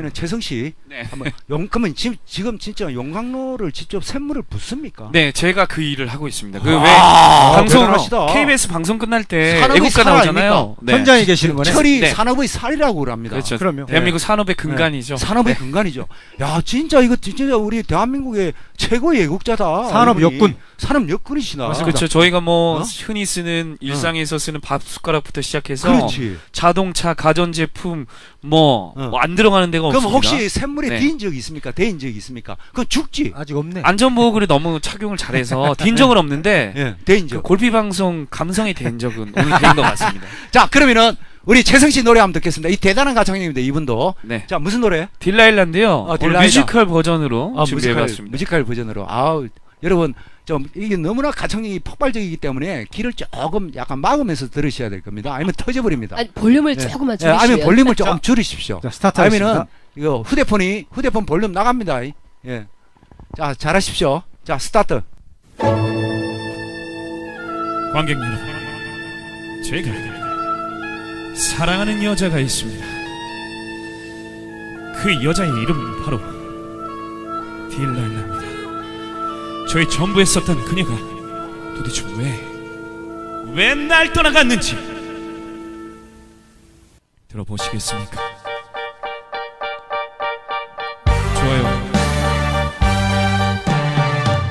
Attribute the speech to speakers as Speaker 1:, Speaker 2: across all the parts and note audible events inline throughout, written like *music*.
Speaker 1: 그러면은 최성 씨
Speaker 2: 네.
Speaker 1: 한번 용 그러면 지금 지금 진짜 용광로를 직접 샘물을 붓습니까?
Speaker 2: 네, 제가 그 일을 하고 있습니다. 그 왜
Speaker 1: 아,
Speaker 2: 방송
Speaker 1: 대단하시다.
Speaker 2: KBS 방송 끝날 때
Speaker 1: 산업의
Speaker 2: 애국가
Speaker 1: 살
Speaker 2: 나오잖아요.
Speaker 1: 아닙니까?
Speaker 2: 네.
Speaker 3: 현장에 계시는 거네.
Speaker 1: 철이
Speaker 2: 네.
Speaker 1: 산업의 살이라고 그럽니다.
Speaker 2: 그렇죠.
Speaker 3: 그럼요.
Speaker 2: 대한민국 산업의 근간이죠.
Speaker 1: 산업의 근간이죠. 야, 진짜 이거 진짜 우리 대한민국의 최고의 애국자다.
Speaker 3: 산업
Speaker 1: 이분이.
Speaker 3: 역군.
Speaker 1: 산업 역군이시나.
Speaker 2: 그렇죠. 저희가 뭐
Speaker 1: 어?
Speaker 2: 흔히 쓰는 일상에서 쓰는 밥 숟가락부터 시작해서
Speaker 1: 그렇지.
Speaker 2: 자동차, 가전제품 뭐
Speaker 1: 어.
Speaker 2: 안 들어가는 데가
Speaker 1: 그럼
Speaker 2: 없습니다.
Speaker 1: 혹시 샘물에
Speaker 2: 네.
Speaker 1: 디인 적이 있습니까? 대인 적이 있습니까? 그건 죽지.
Speaker 3: 아직 없네.
Speaker 2: 안전보호구를 너무 착용을 잘해서 *laughs* 딘 적은 없는데
Speaker 1: 예, 대인
Speaker 2: 그
Speaker 1: 적.
Speaker 2: 골피 방송 감성이 된 적은 오늘 된 것 같습니다. *laughs*
Speaker 1: 자, 그러면은 우리 최성 씨 노래 한번 듣겠습니다. 이 대단한 가창님인데 이분도.
Speaker 2: 네.
Speaker 1: 자, 무슨 노래?
Speaker 2: 딜라일란드요.
Speaker 1: 어,
Speaker 2: 오늘
Speaker 1: 딜라일라.
Speaker 2: 뮤지컬 버전으로
Speaker 1: 아, 뮤지컬,
Speaker 2: 준비해봤습니다.
Speaker 1: 뮤지컬 버전으로. 아우, 여러분 좀 이게 너무나 가창력이 폭발적이기 때문에 귀를 조금 약간 막으면서 들으셔야 될 겁니다. 아니면 터져버립니다.
Speaker 4: 아니 볼륨을
Speaker 1: 네.
Speaker 4: 조금만
Speaker 1: 예,
Speaker 4: 줄이시면
Speaker 1: 아니면 볼륨을 조금 줄이십시오.
Speaker 3: 자, 스타트
Speaker 1: 아니면은
Speaker 3: 하겠습니다.
Speaker 1: 이거 휴대폰이 휴대폰 볼륨 나갑니다. 예. 자, 잘하십시오. 자, 스타트.
Speaker 5: 관객 여러분, 제가 사랑하는 여자가 있습니다. 그 여자의 이름은 바로 딜랄라입니다. 저의 전부에 썼던 그녀가 도대체 왜, 왜 날 떠나갔는지 들어보시겠습니까? 좋아요.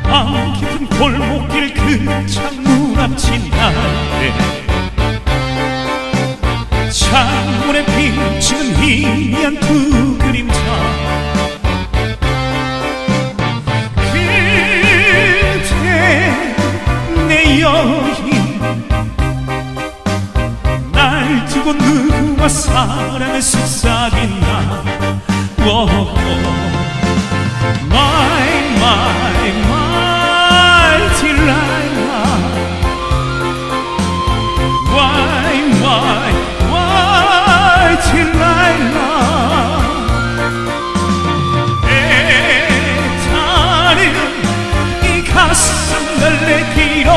Speaker 5: 아 깊은 골목길 그 창문 앞 지나네 창문에 비치는 희미한 두 사랑을 속삭이 나 워호 My, my, my Delilah Why, why, why Delilah 애타는 이 가슴 날래 길어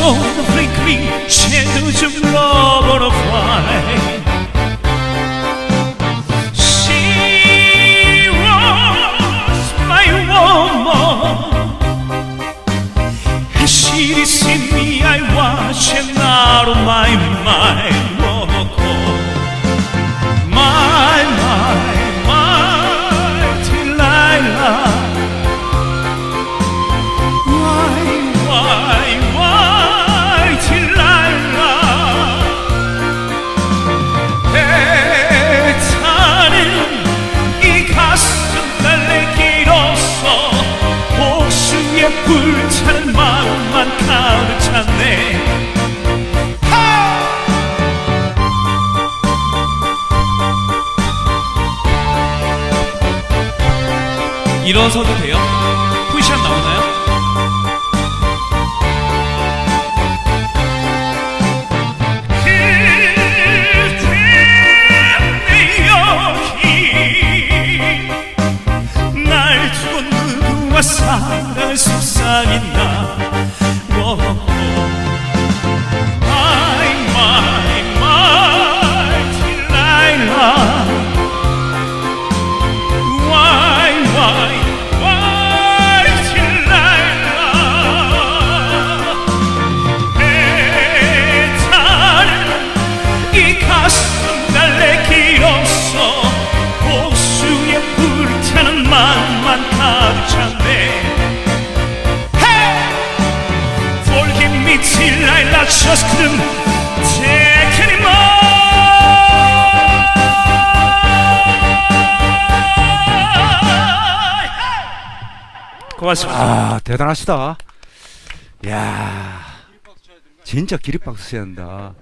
Speaker 5: The flickering shadows of love on a fire.
Speaker 2: 일어서도 돼요? 푸시업 나오나요?
Speaker 5: 날 두고 누구와 사랑을 속삭인다
Speaker 2: 고맙습니다.
Speaker 1: 아, 대단하시다. 야. 진짜 기립박수 쳐야 한다.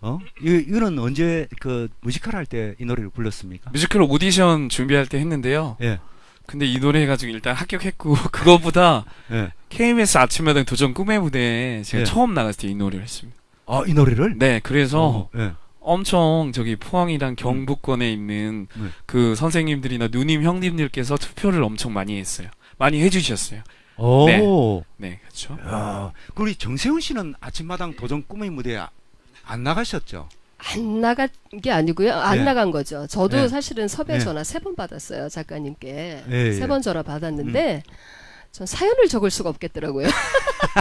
Speaker 1: 어? 이, 이거는 언제 그 뮤지컬 할 때 이 노래를 불렀습니까?
Speaker 2: 뮤지컬 오디션 준비할 때 했는데요.
Speaker 1: 예.
Speaker 2: 근데 이 노래 해가지고 일단 합격했고 *laughs* 그거보다
Speaker 1: 예.
Speaker 2: KBS 아침마당 도전 꿈의 무대에 제가
Speaker 1: 예.
Speaker 2: 처음 나갔을 때 이 노래를 했습니다.
Speaker 1: 아, 이 노래를?
Speaker 2: 네, 그래서
Speaker 1: 어, 예.
Speaker 2: 엄청 저기 포항이랑 경북권에 있는
Speaker 1: 네.
Speaker 2: 그 선생님들이나 누님 형님들께서 투표를 엄청 많이 했어요. 많이 해주셨어요.
Speaker 1: 오.
Speaker 2: 네, 그렇죠.
Speaker 1: 야, 그리고 우리 정세훈 씨는 아침마당 도전 꿈의 무대에 아- 안 나가셨죠?
Speaker 3: 안 나간 게 아니고요. 안
Speaker 1: 네.
Speaker 3: 나간 거죠. 저도
Speaker 1: 네.
Speaker 3: 사실은 섭외
Speaker 1: 네.
Speaker 3: 전화 세 번 받았어요. 작가님께.
Speaker 1: 예,
Speaker 3: 세
Speaker 1: 예.
Speaker 3: 번 전화 받았는데 전 사연을 적을 수가 없겠더라고요.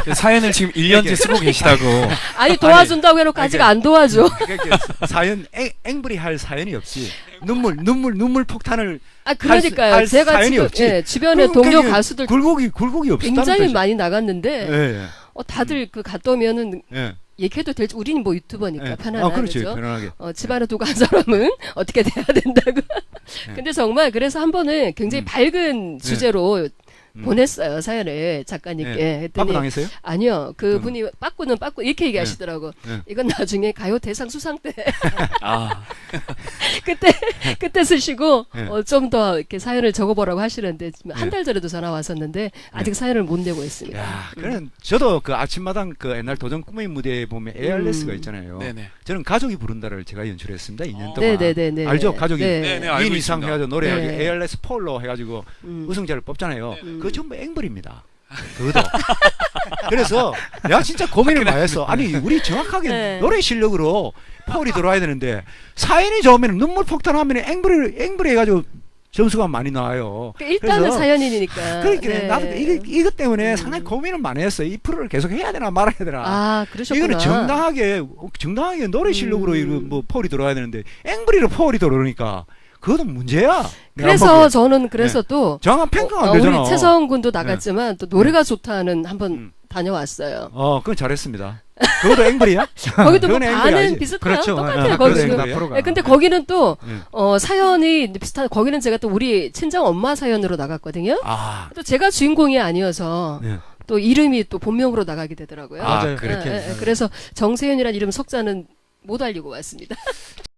Speaker 2: 그 사연을 지금 1년째 쓰고 계시다고. *laughs*
Speaker 3: 아니 도와준다고 해놓고 아직 안 도와줘.
Speaker 1: 그러니까 사연 앵, 앵브리 할 사연이 없지. 눈물 눈물 눈물 폭탄을
Speaker 3: 아 그러니까요.
Speaker 1: 할
Speaker 3: 제가
Speaker 1: 사연이
Speaker 3: 지금
Speaker 1: 없지.
Speaker 3: 예, 주변에
Speaker 1: 그러니까
Speaker 3: 동료
Speaker 1: 이게
Speaker 3: 가수들
Speaker 1: 굴곡이 굴곡이 없다는
Speaker 3: 굉장히. 많이 나갔는데
Speaker 1: 예, 예.
Speaker 3: 어, 다들 그 갔다 오면은
Speaker 1: 예.
Speaker 3: 얘기해도 될지 우리는 뭐 유튜버니까
Speaker 1: 예.
Speaker 3: 편안하죠.
Speaker 1: 아, 그렇지. 편안하게.
Speaker 3: 어, 집안에 두고 한 사람은 *laughs* 어떻게 돼야 된다고. 근데 정말 그래서 한 번은 굉장히
Speaker 1: 음.
Speaker 3: 밝은 주제로
Speaker 1: 음.
Speaker 3: 보냈어요 사연을 작가님께.
Speaker 1: 예.
Speaker 3: 했더니
Speaker 1: 빠꾸 당했어요?
Speaker 3: 아니요 그 분이 빠꾸는 빠꾸 이렇게 얘기하시더라고.
Speaker 1: 예.
Speaker 3: 이건 나중에 가요 대상 수상 때 *laughs*
Speaker 2: 아, *laughs*
Speaker 3: 그때 그때 쓰시고
Speaker 1: 예.
Speaker 3: 어, 좀 더 이렇게 사연을 적어보라고 하시는데 한
Speaker 1: 예.
Speaker 3: 달 전에도 전화 왔었는데 아직 사연을 못 내고 있습니다.
Speaker 1: 야, 그는 저도 그 아침마당 그 옛날 도전 꿈의 무대에 보면 ARS가
Speaker 3: 음.
Speaker 1: 있잖아요.
Speaker 2: 네네.
Speaker 1: 저는 가족이 부른다를 제가 연출했습니다. 2년
Speaker 2: 어.
Speaker 1: 동안.
Speaker 3: 네네네네.
Speaker 1: 알죠? 가족이
Speaker 3: 네.
Speaker 2: 네네, 알고
Speaker 1: 2인 이상
Speaker 2: 있습니다.
Speaker 1: 해가지고 노래하고
Speaker 3: 네.
Speaker 1: ARS 폴로 해가지고
Speaker 3: 음.
Speaker 1: 우승자를 뽑잖아요.
Speaker 3: 음.
Speaker 1: 그거 전부 앵벌입니다. 그거도. *laughs* 그래서 내가 진짜 고민을 많이 했어. 아니 우리 정확하게
Speaker 3: 네.
Speaker 1: 노래 실력으로 폴이 들어와야 되는데 사인이 좋으면 눈물 폭탄하면 앵벌이 앵벌이 해가지고 점수가 많이 나와요.
Speaker 3: 그러니까 일단은 사연인이니까.
Speaker 1: 그러니까
Speaker 3: 네.
Speaker 1: 나도 이거 이것 때문에
Speaker 3: 음.
Speaker 1: 상당히 고민을 많이 했어요. 이 프로를 계속 해야 되나 말아야 되나.
Speaker 3: 아 그러셨구나.
Speaker 1: 이거는 정당하게 정당하게 노래 실력으로
Speaker 3: 음.
Speaker 1: 이거 뭐 폴이 들어와야 되는데 앵벌이로 폴이 들어오니까 그것도 문제야. 내가
Speaker 3: 그래서. 저는 그래서 또
Speaker 1: 정확한 평가가
Speaker 3: 어,
Speaker 1: 안 되잖아.
Speaker 3: 우리 최성 군도 나갔지만 또 노래가 좋다는 한번
Speaker 1: 음.
Speaker 3: 다녀왔어요.
Speaker 1: 어, 그건 잘했습니다. 그것도 앵벌이야? *laughs*
Speaker 3: 거기도 뭐
Speaker 1: 그건
Speaker 3: 반은
Speaker 1: 앵벌이야지.
Speaker 3: 비슷해요.
Speaker 4: 그렇죠.
Speaker 3: 똑같아요.
Speaker 1: 아,
Speaker 3: 거기
Speaker 1: 그건
Speaker 3: 지금. 예, 근데 거기는 또
Speaker 1: 예.
Speaker 3: 어, 사연이 비슷한 거기는 제가 또 우리 친정 엄마 사연으로 나갔거든요.
Speaker 1: 아,
Speaker 3: 또 제가 주인공이 아니어서
Speaker 1: 네.
Speaker 3: 또 이름이 또 본명으로 나가게 되더라고요.
Speaker 1: 아,
Speaker 4: 맞아요.
Speaker 1: 그렇게.
Speaker 3: 예, 예, 예. 그래서 정세윤이라는 이름 석자는 못 알리고 왔습니다. *laughs*